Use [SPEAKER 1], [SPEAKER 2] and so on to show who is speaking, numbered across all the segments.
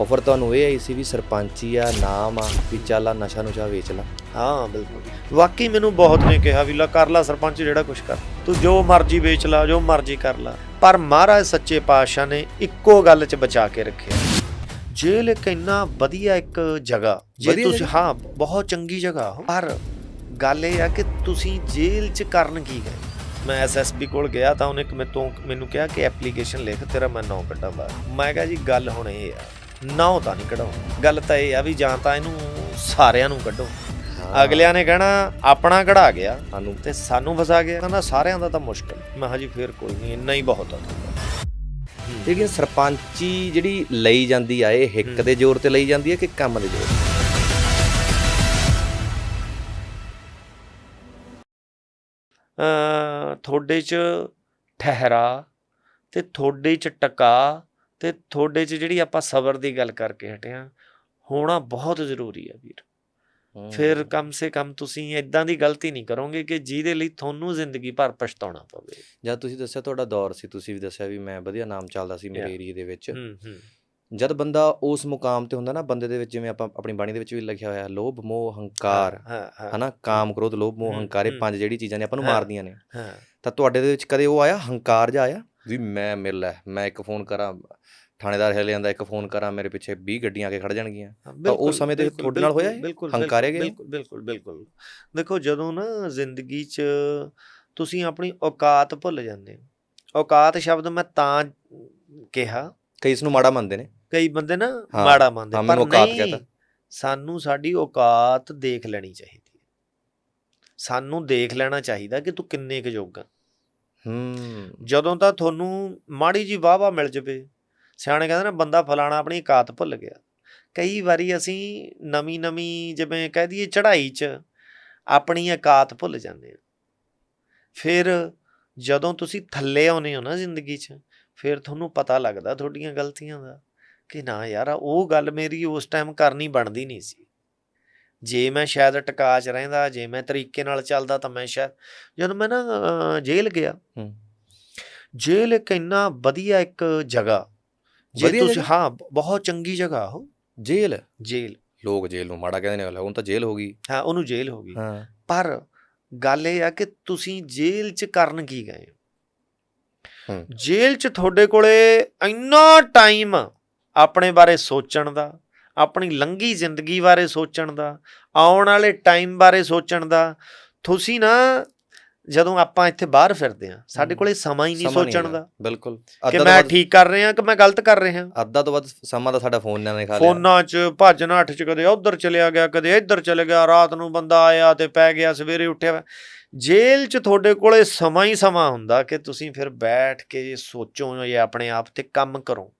[SPEAKER 1] Offer ਤੁਹਾਨੂੰ ਇਹ ਆਈ ਸੀ ਵੀ ਸਰਪੰਚੀ ਆ ਨਾਮ ਆ ਵੀ ਚੱਲ ਆ ਨਸ਼ਾ ਨੁਸ਼ਾ ਵੇਚ ਲਾ।
[SPEAKER 2] ਹਾਂ ਬਿਲਕੁਲ। ਵਾਕਈ ਮੈਨੂੰ ਬਹੁਤ ਨੇ ਕਿਹਾ ਵੀ ਲਾ ਕਰ ਲਾ ਸਰਪੰਚ ਜਿਹੜਾ ਕੁਛ ਕਰ। ਤੂੰ ਜੋ ਮਰਜ਼ੀ ਵੇਚ ਲਾ ਜੋ ਮਰਜ਼ੀ ਕਰ ਲਾ। ਪਰ ਮਹਾਰਾਜ ਸੱਚੇ ਪਾਤਸ਼ਾਹ ਨੇ ਇੱਕੋ ਗੱਲ 'ਚ ਬਚਾ ਕੇ ਰੱਖਿਆ। ਜੇਲ੍ਹ ਇੱਕ ਇੰਨਾ ਵਧੀਆ ਇੱਕ ਜਗ੍ਹਾ। ਜੇ ਤੁਸੀਂ? ਹਾਂ ਬਹੁਤ ਚੰਗੀ ਜਗ੍ਹਾ। ਪਰ ਗੱਲ ਇਹ ਆ ਕਿ ਤੁਸੀਂ ਜੇਲ੍ਹ 'ਚ ਕਰਨ ਕੀ ਗਏ? ਮੈਂ ਐਸਐਸਪੀ ਕੋਲ ਗਿਆ ਤਾਂ ਉਹਨੇ ਕਿ ਤੋਂ ਮੈਨੂੰ ਕਿਹਾ ਕਿ ਐਪਲੀਕੇਸ਼ਨ ਲਿਖ ਤੇਰਾ ਮੈਂ ਨਾਂ ਕੱਢਾਂ ਬਾਹਰ ਮੈਂ ਕਿਹਾ ਜੀ ਗੱਲ ਹੁਣ ਇਹ ਆ। ਨਾਂ ਤਾਂ ਨਹੀਂ ਕਢਾਉਣਾ। ਗੱਲ ਤਾਂ ਇਹ ਆ ਵੀ ਜਾਂ ਤਾਂ ਇਹਨੂੰ ਸਾਰਿਆਂ ਨੂੰ ਕੱਢੋ। ਅਗਲਿਆਂ ਨੇ ਕਹਿਣਾ ਆਪਣਾ ਕਢਾ ਗਿਆ
[SPEAKER 1] ਸਾਨੂੰ।
[SPEAKER 2] ਤੇ ਸਾਨੂੰ ਫਸਾ ਗਿਆ। ਕਹਿੰਦਾ ਸਾਰਿਆਂ ਦਾ ਤਾਂ ਮੁਸ਼ਕਲ। ਮੈਂ ਕਿਹਾ ਜੀ ਫੇਰ ਕੋਈ ਨਹੀਂ ਇੰਨਾ ਹੀ ਬਹੁਤ ਆ।
[SPEAKER 1] ਜਿਹੜੀਆਂ ਸਰਪੰਚੀ ਜਿਹੜੀ ਲਈ ਜਾਂਦੀ ਆ ਇਹ ਹਿੱਕ ਦੇ ਜ਼ੋਰ ਤੇ ਲਈ ਜਾਂਦੀ ਹੈ ਕਿ ਕੰਮ ਦੇ ਜ਼ੋਰ? ਤੇ
[SPEAKER 2] ਤੁਹਾਡੇ 'ਚ ਠਹਿਰਾ ਤੇ ਤੁਹਾਡੇ 'ਚ ਟਕਾ ਤੇ ਤੁਹਾਡੇ 'ਚ ਜਿਹੜੀ ਆਪਾਂ ਸਬਰ ਦੀ ਗੱਲ ਕਰਕੇ ਹਟਿਆ ਹੋਣਾ ਬਹੁਤ ਜ਼ਰੂਰੀ ਹੈ ਵੀਰ। ਫਿਰ ਕਮ ਸੇ ਕਮ ਤੁਸੀਂ ਇਦਾਂ ਦੀ ਗਲਤੀ ਨਹੀਂ ਕਰੋਗੇ ਕਿ ਜਿਹਦੇ ਲਈ ਤੁਹਾਨੂੰ ਜ਼ਿੰਦਗੀ ਭਰ ਪਛਤਾਉਣਾ ਪਵੇ।
[SPEAKER 1] ਜਦ ਤੁਸੀਂ ਦੱਸਿਆ ਤੁਹਾਡਾ ਦੌਰ ਸੀ ਤੁਸੀਂ ਵੀ ਦੱਸਿਆ ਵੀ ਮੈਂ ਵਧੀਆ ਨਾਮ ਚੱਲਦਾ ਸੀ ਮੇਰੇ. ਏਰੀਆ ਦੇ ਵਿੱਚ।
[SPEAKER 2] ਹੂੰ ਹੂੰ।
[SPEAKER 1] ਜਦ ਬੰਦਾ ਉਸ ਮੁਕਾਮ ਤੇ ਹੁੰਦਾ ਨਾ ਬੰਦੇ ਦੇ ਵਿੱਚ ਜਿਵੇਂ ਆਪਾਂ ਆਪਣੀ ਬਾਣੀ ਦੇ ਵਿੱਚ ਵੀ ਲਿਖਿਆ ਹੋਇਆ ਲੋਭ ਮੋਹ ਹੰਕਾਰ ਹਨਾ? ਕਾਮ ਕ੍ਰੋਧ ਲੋਭ ਮੋਹ ਹੰਕਾਰ ਇਹ। ਪੰਜ ਜਿਹੜੀ ਚੀਜ਼ਾਂ ਨੇ ਆਪਾਂ ਨੂੰ। ਮਾਰਦੀਆਂ ਨੇ।
[SPEAKER 2] ਹਾਂ।
[SPEAKER 1] ਤਾਂ ਤੁਹਾਡੇ ਦੇ ਵਿੱਚ ਕਦੇ ਉਹ ਆਇਆ? ਹੰਕਾਰ ਜਿਹਾ ਆਇਆ? ਵੀ ਮੈਂ ਮਿਲ ਲੈ ਮੈਂ ਇੱਕ ਫੋਨ ਕਰਾਂ ਥਾਣੇਦਾਰ ਹਿੱਲ ਜਾਂਦਾ ਇੱਕ ਫੋਨ ਕਰਾਂ ਮੇਰੇ ਪਿੱਛੇ 20 ਗੱਡੀਆਂ ਆ ਕੇ ਖੜ ਜਾਣਗੀਆਂ।
[SPEAKER 2] ਹਾਂ,
[SPEAKER 1] ਉਸ
[SPEAKER 2] ਬਿਲਕੁਲ,
[SPEAKER 1] ਸਮੇਂ ਤੇ ਤੁਹਾਡੇ ਨਾਲ ਹੋਇਆ ਇਹ?
[SPEAKER 2] ਬਿਲਕੁਲ
[SPEAKER 1] ਹੰਕਾਰੇ ਗਏ?
[SPEAKER 2] ਬਿਲਕੁਲ ਬਿਲਕੁਲ ਬਿਲਕੁਲ। ਦੇਖੋ ਜਦੋਂ ਨਾ ਜ਼ਿੰਦਗੀ 'ਚ ਤੁਸੀਂ ਆਪਣੀ ਔਕਾਤ ਭੁੱਲ ਜਾਂਦੇ ਹੋ। ਔਕਾਤ ਸ਼ਬਦ ਮੈਂ ਤਾਂ ਕਿਹਾ।
[SPEAKER 1] ਕਈ ਇਸ ਨੂੰ ਮਾੜਾ ਮੰਨਦੇ ਨੇ।
[SPEAKER 2] ਕਈ ਬੰਦੇ ਨਾ
[SPEAKER 1] ਹਾਂ,
[SPEAKER 2] ਮਾੜਾ ਮੰਨਦੇ
[SPEAKER 1] ਹਾਂ,
[SPEAKER 2] ਪਰ ਨਹੀਂ। ਸਾਨੂੰ ਸਾਡੀ ਔਕਾਤ ਦੇਖ ਲੈਣੀ ਚਾਹੀਦੀ ਹੈ। ਸਾਨੂੰ ਦੇਖ ਲੈਣਾ ਚਾਹੀਦਾ ਕਿ ਤੂੰ ਕਿੰਨੇ ਕੁ ਯੋਗ ਆ।
[SPEAKER 1] ਹੂੰ।
[SPEAKER 2] ਜਦੋਂ ਤਾਂ ਤੁਹਾਨੂੰ ਮਾੜੀ ਜੀ ਵਾਹਵਾ ਮਿਲ ਜਵੇ, ਸਿਆਣੇ ਕਹਿੰਦੇ ਨਾ, ਬੰਦਾ ਫਲਾਣਾ ਆਪਣੀ ਔਕਾਤ ਭੁੱਲ ਗਿਆ। ਕਈ ਵਾਰੀ ਅਸੀਂ ਨਵੀਂ ਨਵੀਂ ਜਿਵੇਂ ਕਹਿ ਦਈਏ ਚੜ੍ਹਾਈ 'ਚ ਆਪਣੀ ਇਕਾਤ ਭੁੱਲ ਜਾਂਦੇ ਆ ਫਿਰ ਜਦੋਂ ਤੁਸੀਂ ਥੱਲੇ ਆਉਨੇ ਹੋ ਨਾ ਜ਼ਿੰਦਗੀ 'ਚ, ਫਿਰ ਤੁਹਾਨੂੰ ਪਤਾ ਲੱਗਦਾ ਤੁਹਾਡੀਆਂ ਗਲਤੀਆਂ ਦਾ ਕਿ ਨਾ ਯਾਰ ਉਹ ਗੱਲ ਮੇਰੀ ਉਸ ਟਾਈਮ ਕਰਨੀ ਬਣਦੀ ਨਹੀਂ ਸੀ। ਜੇ ਮੈਂ ਸ਼ਾਇਦ ਟਕਾ 'ਚ ਰਹਿੰਦਾ ਜੇ ਮੈਂ ਤਰੀਕੇ ਨਾਲ ਚੱਲਦਾ ਤਾਂ ਮੈਂ ਸ਼ਾਇਦ ਜਦੋਂ ਮੈਂ ਨਾ ਜੇਲ੍ਹ ਗਿਆ।
[SPEAKER 1] ਹੂੰ।
[SPEAKER 2] ਜੇਲ੍ਹ ਇੱਕ ਇੰਨਾ ਵਧੀਆ ਇੱਕ ਜਗ੍ਹਾ ਜੇ ਤੁਸੀਂ? ਹਾਂ ਬਹੁਤ ਚੰਗੀ ਜਗ੍ਹਾ ਉਹ।
[SPEAKER 1] ਜੇਲ੍ਹ?
[SPEAKER 2] ਜੇਲ੍ਹ।
[SPEAKER 1] ਲੋਕ ਜੇਲ੍ਹ ਨੂੰ ਮਾੜਾ ਕਹਿੰਦੇ ਨੇ ਹੁਣ ਤਾਂ ਜੇਲ੍ਹ ਹੋ ਗਈ।
[SPEAKER 2] ਹਾਂ ਉਹਨੂੰ ਜੇਲ੍ਹ ਹੋ ਗਈ। ਪਰ ਗੱਲ ਇਹ ਆ ਕਿ ਤੁਸੀਂ ਜੇਲ੍ਹ 'ਚ ਕਰਨ ਕੀ ਗਏ। ਜੇਲ੍ਹ 'ਚ ਤੁਹਾਡੇ ਕੋਲੇ ਇੰਨਾ ਟਾਈਮ ਆਪਣੇ ਬਾਰੇ ਸੋਚਣ ਦਾ ਆਪਣੀ ਲੰਘੀ ਜ਼ਿੰਦਗੀ ਬਾਰੇ ਸੋਚਣ ਦਾ ਆਉਣ ਵਾਲੇ ਟਾਈਮ ਬਾਰੇ ਸੋਚਣ ਦਾ। ਤੁਸੀਂ ਨਾ ਜਦੋਂ ਆਪਾਂ ਇੱਥੇ ਬਾਹਰ ਫਿਰਦੇ ਆ ਸਾਡੇ। ਕੋਲੇ ਸਮਾਂ ਹੀ ਨਹੀਂ ਸੋਚਣ ਦਾ।
[SPEAKER 1] ਬਿਲਕੁਲ।
[SPEAKER 2] ਕਿ ਮੈਂ ਠੀਕ ਕਰ ਰਿਹਾ ਕਿ ਮੈਂ ਗਲਤ ਕਰ ਰਿਹਾ?
[SPEAKER 1] ਅੱਧਾ ਤੋਂ ਵੱਧ ਸਮਾਂ ਦਾ ਸਾਡਾ ਫੋਨ ਨੇ ਖਾ ਲਿਆ।
[SPEAKER 2] ਫੋਨਾਂ 'ਚ ਭੱਜ ਨੱਠ 'ਚ ਕਦੇ ਉਧਰ ਚਲਿਆ ਗਿਆ ਕਦੇ ਇੱਧਰ ਚਲੇ ਗਿਆ ਰਾਤ ਨੂੰ ਬੰਦਾ ਆਇਆ ਤੇ ਪੈ ਗਿਆ ਸਵੇਰੇ ਉੱਠਿਆ। ਜੇਲ੍ਹ 'ਚ ਤੁਹਾਡੇ ਕੋਲੇ ਸਮਾਂ ਹੀ ਸਮਾਂ ਹੁੰਦਾ ਕਿ ਤੁਸੀਂ ਫਿਰ ਬੈਠ ਕੇ ਸੋਚੋ ਜਾਂ ਆਪਣੇ ਆਪ ਤੇ ਕੰਮ ਕਰੋ।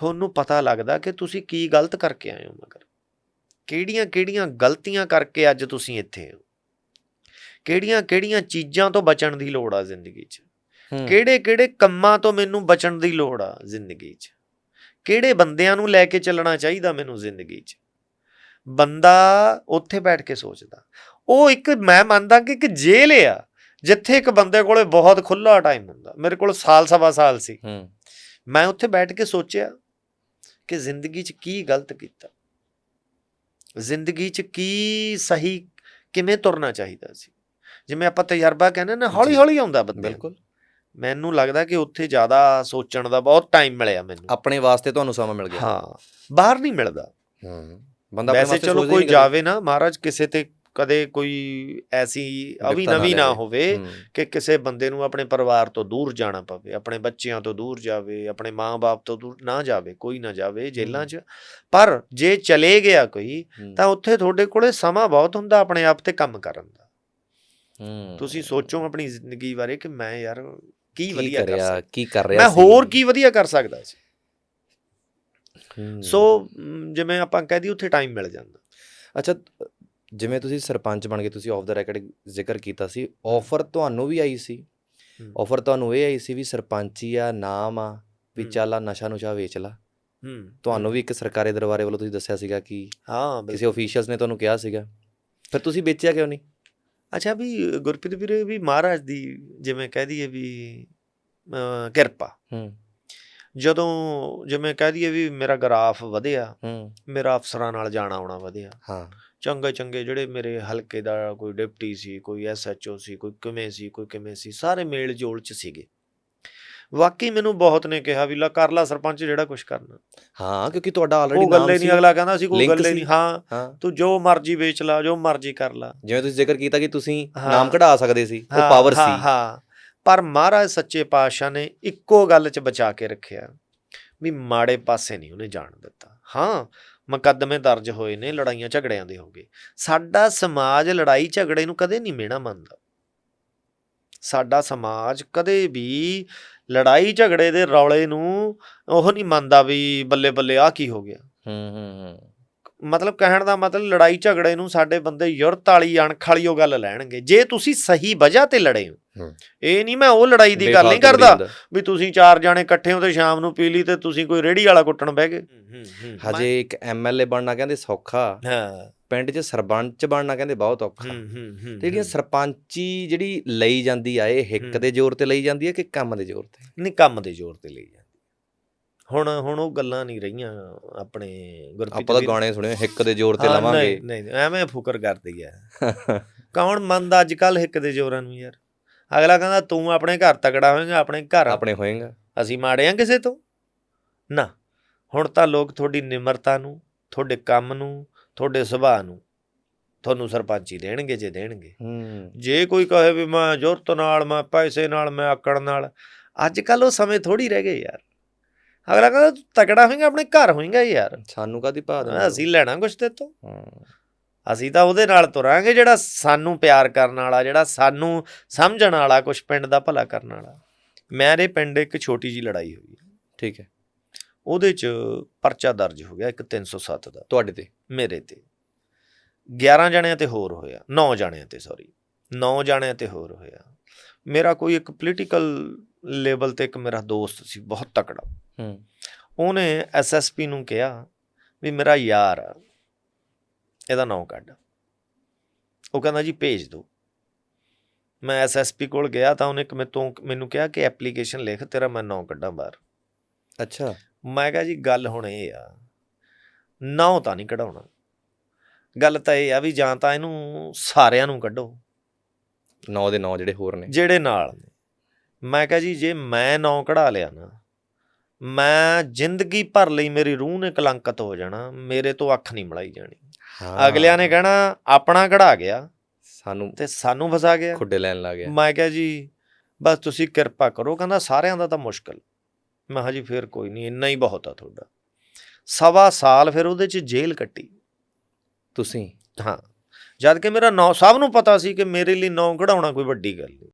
[SPEAKER 2] ਤੁਹਾਨੂੰ ਪਤਾ ਲੱਗਦਾ ਕਿ ਤੁਸੀਂ ਕੀ ਗਲਤ ਕਰਕੇ ਆਏ ਹੋ ਮਗਰ। ਕਿਹੜੀਆਂ ਕਿਹੜੀਆਂ ਗਲਤੀਆਂ ਕਰਕੇ ਅੱਜ ਤੁਸੀਂ ਇੱਥੇ ਹੋ? ਕਿਹੜੀਆਂ ਕਿਹੜੀਆਂ ਚੀਜ਼ਾਂ ਤੋਂ ਬਚਣ ਦੀ ਲੋੜ ਆ ਜ਼ਿੰਦਗੀ 'ਚ?
[SPEAKER 1] ਹੂੰ।
[SPEAKER 2] ਕਿਹੜੇ ਕਿਹੜੇ ਕੰਮਾਂ ਤੋਂ ਮੈਨੂੰ ਬਚਣ ਦੀ ਲੋੜ ਆ ਜ਼ਿੰਦਗੀ 'ਚ? ਕਿਹੜੇ ਬੰਦਿਆਂ ਨੂੰ ਲੈ ਕੇ ਚੱਲਣਾ ਚਾਹੀਦਾ ਮੈਨੂੰ ਜ਼ਿੰਦਗੀ 'ਚ? ਬੰਦਾ ਉੱਥੇ ਬੈਠ ਕੇ ਸੋਚਦਾ। ਉਹ ਇੱਕ ਮੈਂ ਮੰਨਦਾ ਕਿ ਇੱਕ ਜੇਲ੍ਹ ਆ ਜਿੱਥੇ ਇੱਕ ਬੰਦੇ ਕੋਲੇ ਬਹੁਤ ਖੁੱਲਾ ਟਾਈਮ ਹੁੰਦਾ। ਮੇਰੇ ਕੋਲ ਸਾਲ ਸਵਾ ਸਾਲ ਸੀ। ਮੈਂ ਉੱਥੇ ਬੈਠ ਕੇ ਸੋਚਿਆ ਕਿ ਜ਼ਿੰਦਗੀ 'ਚ ਕੀ ਗਲਤ ਕੀਤਾ ਜ਼ਿੰਦਗੀ 'ਚ ਕੀ ਸਹੀ ਕਿਵੇਂ ਤੁਰਨਾ ਚਾਹੀਦਾ ਸੀ ਜਿਵੇਂ ਆਪਾਂ ਤਜਰਬਾ ਕਹਿੰਦੇ ਨਾ ਹੌਲੀ। ਹੌਲੀ ਆਉਂਦਾ ਬੰਦੇ।
[SPEAKER 1] ਬਿਲਕੁਲ
[SPEAKER 2] ਮੈਨੂੰ ਲੱਗਦਾ ਕਿ ਉੱਥੇ ਜ਼ਿਆਦਾ ਸੋਚਣ ਦਾ ਬਹੁਤ ਟਾਈਮ ਮਿਲਿਆ ਮੈਨੂੰ
[SPEAKER 1] ਆਪਣੇ ਵਾਸਤੇ ਤੁਹਾਨੂੰ ਸਮਾਂ ਮਿਲ ਗਿਆ
[SPEAKER 2] ਹਾਂ ਬਾਹਰ ਨਹੀਂ ਮਿਲਦਾ
[SPEAKER 1] ਹੂੰ ਬੰਦਾ ਆਪਣੇ
[SPEAKER 2] ਵੈਸੇ
[SPEAKER 1] ਵਾਸਤੇ
[SPEAKER 2] ਚਲੋ ਕੋਈ। ਜਾਵੇ ਨਾ ਮਹਾਰਾਜ ਕਿਸੇ ਤੇ ਕਦੇ ਕੋਈ ਐਸੀ ਅਵੀ ਨਵੀ ਨਾ। ਹੋਵੇ ਕਿ ਕਿਸੇ ਬੰਦੇ ਨੂੰ ਆਪਣੇ ਪਰਿਵਾਰ ਤੋਂ ਦੂਰ ਜਾਣਾ ਪਵੇ ਆਪਣੇ ਬੱਚਿਆਂ ਤੋਂ ਦੂਰ ਜਾਵੇ ਆਪਣੇ ਮਾਂ-ਬਾਪ ਤੋਂ ਦੂਰ ਨਾ ਜਾਵੇ ਕੋਈ ਨਾ ਜਾਵੇ ਜੇਲ੍ਹਾਂ 'ਚ। ਪਰ ਜੇ ਚਲੇ ਗਿਆ ਕੋਈ ਤਾਂ ਉੱਥੇ ਤੁਹਾਡੇ ਕੋਲੇ ਸਮਾਂ ਬਹੁਤ ਹੁੰਦਾ ਆਪਣੇ ਆਪ ਤੇ ਕੰਮ ਕਰਨ ਦਾ। ਤੁਸੀਂ ਸੋਚੋ ਆਪਣੀ ਜ਼ਿੰਦਗੀ ਬਾਰੇ ਕਿ ਮੈਂ ਯਾਰ ਕੀ ਵਧੀਆ ਕਰ ਸਕਦਾ।
[SPEAKER 1] ਕੀ ਕਰ ਰਿਹਾ
[SPEAKER 2] ਮੈਂ ਹੋਰ ਕੀ ਵਧੀਆ ਕਰ ਸਕਦਾ ਸੀ। ਸੋ ਜਿਵੇਂ ਆਪਾਂ ਕਹਿ ਦਈਏ ਉੱਥੇ ਟਾਈਮ ਮਿਲ ਜਾਂਦਾ।
[SPEAKER 1] ਅੱਛਾ ਜਿਵੇਂ ਤੁਸੀਂ ਸਰਪੰਚ ਬਣ ਕੇ ਤੁਸੀਂ ਆਫ ਦਾ ਰੈਕਡ ਜ਼ਿਕਰ ਕੀਤਾ ਸੀ ਆਫਰ ਤੁਹਾਨੂੰ ਵੀ ਆਈ ਸੀ। ਆਫਰ ਤੁਹਾਨੂੰ ਇਹ ਆਈ ਸੀ ਵੀ ਸਰਪੰਚੀ ਆ ਨਾਮ ਆ ਵੀ। ਚੱਲ ਆ ਨਸ਼ਾ ਨੁਸ਼ਾ ਵੇਚ ਲਾ।
[SPEAKER 2] ਹੂੰ
[SPEAKER 1] ਤੁਹਾਨੂੰ ਵੀ ਇੱਕ ਸਰਕਾਰੀ ਦਰਬਾਰੇ ਵੱਲੋਂ ਤੁਸੀਂ ਦੱਸਿਆ ਸੀਗਾ ਕਿ
[SPEAKER 2] ਹਾਂ
[SPEAKER 1] ਕਿਸੇ ਅਫੀਸ਼ੀਅਲਸ ਨੇ ਤੁਹਾਨੂੰ ਕਿਹਾ ਸੀਗਾ। ਫਿਰ ਤੁਸੀਂ ਵੇਚਿਆ ਕਿਉਂ ਨਹੀਂ?
[SPEAKER 2] ਅੱਛਾ ਵੀ ਗੁਰਪ੍ਰੀਤ ਵੀਰੇ ਵੀ ਮਹਾਰਾਜ ਦੀ ਜਿਵੇਂ ਕਹਿ ਦਈਏ ਵੀ ਕਿਰਪਾ।
[SPEAKER 1] ਹੂੰ।
[SPEAKER 2] ਜਦੋਂ ਜਿਵੇਂ ਕਹਿ ਦਈਏ ਵੀ ਮੇਰਾ ਗ੍ਰਾਫ ਵਧਿਆ
[SPEAKER 1] ਹੂੰ।
[SPEAKER 2] ਮੇਰਾ ਅਫਸਰਾਂ ਨਾਲ ਜਾਣਾ ਆਉਣਾ ਵਧਿਆ।
[SPEAKER 1] ਹਾਂ।
[SPEAKER 2] ਚੰਗੇ ਚੰਗੇ ਜਿਹੜੇ ਮੇਰੇ ਹਲਕੇ ਦਾ ਕੋਈ ਡਿਪਟੀ ਸੀ ਕੋਈ ਐਸਐਚਓ ਸੀ ਕੋਈ ਕਿਵੇਂ ਸੀ ਕੋਈ ਕਿਵੇਂ ਸੀ ਸਾਰੇ ਮੇਲ ਜੋਲ ਚ ਸੀਗੇ। ਵਾਕਈ ਮੈਨੂੰ ਬਹੁਤ ਨੇ ਕਿਹਾ ਵੀ ਲਾ ਕਰ ਲਾ ਸਰਪੰਚ ਜਿਹੜਾ ਕੁਝ ਕਰਨਾ।
[SPEAKER 1] ਹਾਂ ਕਿਉਂਕਿ ਤੁਹਾਡਾ ਆਲਰੇਡੀ
[SPEAKER 2] ਉਹ
[SPEAKER 1] ਨਾਮ
[SPEAKER 2] ਗੱਲੇ
[SPEAKER 1] ਸੀ
[SPEAKER 2] ਨਹੀਂ ਅਗਲਾ ਕਹਿੰਦਾ ਸੀ ਕੋਈ ਗੱਲੇ। ਨਹੀਂ ਹਾਂ ਤੂੰ ਜੋ ਮਰਜ਼ੀ ਵੇਚ ਲਾ ਜੋ ਮਰਜ਼ੀ ਕਰ ਲਾ।
[SPEAKER 1] ਜਿਵੇਂ ਤੁਸੀਂ ਜ਼ਿਕਰ ਕੀਤਾ ਕਿ ਤੁਸੀਂ। ਨਾਮ ਕਢਾ ਸਕਦੇ ਸੀ ਉਹ ਪਾਵਰ
[SPEAKER 2] ਹਾਂ,
[SPEAKER 1] ਸੀ।
[SPEAKER 2] ਹਾਂ ਪਰ ਮਹਾਰਾਜ ਸੱਚੇ ਪਾਤਸ਼ਾਹ ਨੇ ਇੱਕੋ ਗੱਲ 'ਚ ਬਚਾ ਕੇ ਰੱਖਿਆ ਵੀ ਮਾੜੇ ਪਾਸੇ ਨਹੀਂ ਉਹਨੇ ਜਾਣ ਦਿੱਤਾ। ਹਾਂ ਮੁਕੱਦਮੇ ਦਰਜ ਹੋਏ ਨੇ ਲੜਾਈਆਂ ਝਗੜਿਆਂ ਦੇ ਹੋ ਗਏ ਸਾਡਾ ਸਮਾਜ ਲੜਾਈ ਝਗੜੇ ਨੂੰ ਕਦੇ ਨਹੀਂ ਮਿਹਣਾ ਮੰਨਦਾ। ਸਾਡਾ ਸਮਾਜ ਕਦੇ ਵੀ ਲੜਾਈ ਝਗੜੇ ਦੇ ਰੌਲੇ ਨੂੰ ਉਹ ਨਹੀਂ ਮੰਨਦਾ ਵੀ ਬੱਲੇ ਬੱਲੇ ਆ ਕੀ ਹੋ ਗਿਆ।
[SPEAKER 1] ਹੂੰ ਹੂੰ
[SPEAKER 2] ਮਤਲਬ ਕਹਿਣ ਦਾ ਮਤਲਬ ਲੜਾਈ ਝਗੜੇ ਨੂੰ ਸਾਡੇ ਬੰਦੇ ਯੁਰਤ ਵਾਲੀ ਅਣਖ ਵਾਲੀ ਉਹ ਗੱਲ ਲੈਣਗੇ। ਜੇ ਤੁਸੀਂ ਸਹੀ ਵਜ੍ਹਾ ਤੇ ਲੜੇ ਹੂੰ। ਇਹ ਨਹੀਂ ਮੈਂ ਉਹ ਲੜਾਈ ਦੀ ਗੱਲ ਨਹੀਂ ਕਰਦਾ ਵੀ ਤੁਸੀਂ ਚਾਰ ਜਾਣੇ ਇਕੱਠੇ ਹੋ ਤੇ ਸ਼ਾਮ ਨੂੰ ਪੀ ਲਈ ਤੇ ਤੁਸੀਂ ਕੋਈ ਰੇੜੀ ਵਾਲਾ ਕੁੱਟਣ ਬਹਿ ਗਏ।
[SPEAKER 1] ਹਜੇ ਇੱਕ ਐਮਐਲਏ ਬਣਨਾ ਕਹਿੰਦੇ ਸੌਖਾ।
[SPEAKER 2] ਹਾਂ।
[SPEAKER 1] ਪਿੰਡ 'ਚ ਸਰਪੰਚ ਬਣਨਾ ਕਹਿੰਦੇ ਬਹੁਤ ਔਖਾ।
[SPEAKER 2] ਹੂੰ ਹੂੰ ਹੂੰ
[SPEAKER 1] ਤੇ ਜਿਹੜੀਆਂ ਸਰਪੰਚੀ ਜਿਹੜੀ ਲਈ ਜਾਂਦੀ ਆ ਇਹ ਹਿੱਕ
[SPEAKER 2] ਹੂੰ।
[SPEAKER 1] ਦੇ ਜ਼ੋਰ ਤੇ ਲਈ ਜਾਂਦੀ ਹੈ ਕਿ ਕੰਮ ਦੇ ਜ਼ੋਰ ਤੇ?
[SPEAKER 2] ਨਹੀਂ ਕੰਮ ਦੇ ਜ਼ੋਰ ਤੇ ਲਈ ਜਾਂਦੀ ਹੁਣ ਹੁਣ ਉਹ ਗੱਲਾਂ ਨਹੀਂ ਰਹੀਆਂ ਆਪਣੇ ਗੁਰਪ੍ਰੀਤ
[SPEAKER 1] ਆਪਾਂ ਤਾਂ। ਗਾਣੇ ਸੁਣੇ ਹਿੱਕ ਦੇ ਜ਼ੋਰ ਤੇ ਲਵਾਂਗੇ।
[SPEAKER 2] ਨਹੀਂ ਨਹੀਂ ਐਵੇਂ ਫੁਕਰ ਕਰਦੀ ਆ। ਕੌਣ ਮੰਨਦਾ ਅੱਜ ਕੱਲ ਹਿੱਕ ਦੇ ਜ਼ੋਰਾਂ ਨੂੰ ਯਾਰ? ਅਗਲਾ ਕਹਿੰਦਾ ਤੂੰ ਆਪਣੇ ਘਰ ਤਕੜਾ ਹੋਵੇਂਗਾ ਆਪਣੇ ਘਰ
[SPEAKER 1] ਆਪਣੇ ਹੋਏਗਾ।
[SPEAKER 2] ਅਸੀਂ ਮਾੜੇ ਆ ਕਿਸੇ ਤੋਂ? ਨਾ ਹੁਣ ਤਾਂ ਲੋਕ ਤੁਹਾਡੀ ਨਿਮਰਤਾ ਨੂੰ ਤੁਹਾਡੇ ਕੰਮ ਨੂੰ ਤੁਹਾਡੇ ਸੁਭਾਅ ਨੂੰ ਤੁਹਾਨੂੰ ਸਰਪੰਚੀ ਦੇਣਗੇ ਜੇ ਦੇਣਗੇ। ਜੇ ਕੋਈ ਕਹੇ ਵੀ ਮੈਂ ਜ਼ੁਰਤ ਨਾਲ ਮੈਂ ਪੈਸੇ ਨਾਲ ਮੈਂ ਆਕੜ ਨਾਲ ਅੱਜ ਕੱਲ ਉਹ ਸਮੇਂ ਥੋੜੀ ਰਹਿ ਗਏ ਯਾਰ। ਅਗਲਾ ਕਹਿੰਦਾ ਤੂੰ ਤਕੜਾ ਹੋਏਗਾ ਆਪਣੇ ਘਰ ਹੋਏਗਾ ਯਾਰ।
[SPEAKER 1] ਸਾਨੂੰ ਕਾਦੀ ਪਾ ਦਿੰਦੇ
[SPEAKER 2] ਅਸੀਂ ਲੈਣਾ ਕੁਛ ਤੇ ਤੋਂ?
[SPEAKER 1] ਹਾਂ।
[SPEAKER 2] ਅਸੀਂ ਤਾਂ ਉਹਦੇ ਨਾਲ ਤੁਰਾਂਗੇ ਜਿਹੜਾ ਸਾਨੂੰ ਪਿਆਰ ਕਰਨ ਵਾਲਾ ਜਿਹੜਾ ਸਾਨੂੰ ਸਮਝਣ ਵਾਲਾ ਕੁਛ ਪਿੰਡ ਦਾ ਭਲਾ ਕਰਨ ਵਾਲਾ। ਮੇਰੇ ਪਿੰਡ ਇੱਕ ਛੋਟੀ ਜੀ ਲੜਾਈ ਹੋਈ
[SPEAKER 1] ਠੀਕ ਹੈ।
[SPEAKER 2] ਉਹਦੇ ਚ ਪਰਚਾ ਦਰਜ ਹੋ ਗਿਆ ਇੱਕ 307 ਦਾ
[SPEAKER 1] ਤੁਹਾਡੇ ਤੇ
[SPEAKER 2] ਮੇਰੇ ਤੇ। 11 ਜਣਿਆਂ ਤੇ ਹੋਰ ਹੋਇਆ 9 ਜਣਿਆਂ ਤੇ ਸੌਰੀ 9 ਜਣਿਆਂ ਤੇ ਹੋਰ ਹੋਇਆ। ਮੇਰਾ ਕੋਈ ਇੱਕ ਪੋਲੀਟੀਕਲ ਲੈਵਲ ਤੇ ਇੱਕ ਮੇਰਾ ਦੋਸਤ ਸੀ ਬਹੁਤ ਤਕੜਾ।
[SPEAKER 1] ਹੂੰ।
[SPEAKER 2] ਉਹਨੇ ਐਸਐਸਪੀ ਨੂੰ ਕਿਹਾ ਵੀ ਮੇਰਾ ਯਾਰ ਆ। ਇਹਦਾ ਨਾਂ ਕੱਢ। ਉਹ ਕਹਿੰਦਾ ਜੀ ਭੇਜ ਦਿਓ। ਮੈਂ ਐਸਐਸਪੀ ਕੋਲ ਗਿਆ ਤਾਂ ਉਹਨੇ ਇੱਕ ਮੈਤੋਂ ਮੈਨੂੰ ਕਿਹਾ ਕਿ ਐਪਲੀਕੇਸ਼ਨ ਲਿਖ ਤੇਰਾ ਮੈਂ ਨਾਂ ਕੱਢਾਂ ਬਾਹਰ।
[SPEAKER 1] ਅੱਛਾ।
[SPEAKER 2] ਮੈਂ ਕਿਹਾ ਜੀ ਗੱਲ ਹੁਣ ਇਹ ਆ ਨਾਂ ਤਾਂ ਨਹੀਂ ਕਢਾਉਣਾ। ਗੱਲ ਤਾਂ ਇਹ ਆ ਵੀ ਜਾਂ ਤਾਂ ਇਹਨੂੰ ਸਾਰਿਆਂ ਨੂੰ ਕੱਢੋ।
[SPEAKER 1] ਨੌ ਦੇ ਨੌ ਜਿਹੜੇ ਹੋਰ ਨੇ।
[SPEAKER 2] ਜਿਹੜੇ ਨਾਲ ਨੇ। ਮੈਂ ਕਿਹਾ ਜੀ ਜੇ ਮੈਂ ਨਾਂ ਕਢਾ ਲਿਆ ਨਾ ਮੈਂ ਜ਼ਿੰਦਗੀ ਭਰ ਲਈ ਮੇਰੀ ਰੂਹ ਨੇ ਕਲੰਕਿਤ ਹੋ ਜਾਣਾ ਮੇਰੇ ਤੋਂ ਅੱਖ ਨਹੀਂ ਮਲਾਈ ਜਾਣੀ। ਅਗਲਿਆਂ ਨੇ ਕਹਿਣਾ ਆਪਣਾ ਕਢਾ ਗਿਆ।
[SPEAKER 1] ਸਾਨੂੰ
[SPEAKER 2] ਤੇ ਸਾਨੂੰ ਫਸਾ ਗਿਆ।
[SPEAKER 1] ਖੁੱਡੇ ਲੈਣ ਲੱਗ ਗਿਆ।
[SPEAKER 2] ਮੈਂ ਕਿਹਾ ਜੀ ਬਸ ਤੁਸੀਂ ਕਿਰਪਾ ਕਰੋ। ਕਹਿੰਦਾ ਸਾਰਿਆਂ ਦਾ ਤਾਂ ਮੁਸ਼ਕਲ। ਮੈਂ ਕਿਹਾ ਜੀ ਫੇਰ ਕੋਈ ਨਹੀਂ ਇੰਨਾ ਹੀ ਬਹੁਤ ਆ ਤੁਹਾਡਾ। ਸਵਾ ਸਾਲ ਫਿਰ ਉਹਦੇ ਚ ਜੇਲ੍ਹ ਕੱਟੀ।
[SPEAKER 1] ਤੁਸੀਂ?
[SPEAKER 2] ਹਾਂ। ਜਦ ਕਿ ਮੇਰਾ ਨਾਂ ਸਭ ਨੂੰ ਪਤਾ ਸੀ ਕਿ ਮੇਰੇ ਲਈ ਨਾਂ ਕਢਾਉਣਾ ਕੋਈ ਵੱਡੀ ਗੱਲ ਨਹੀਂ।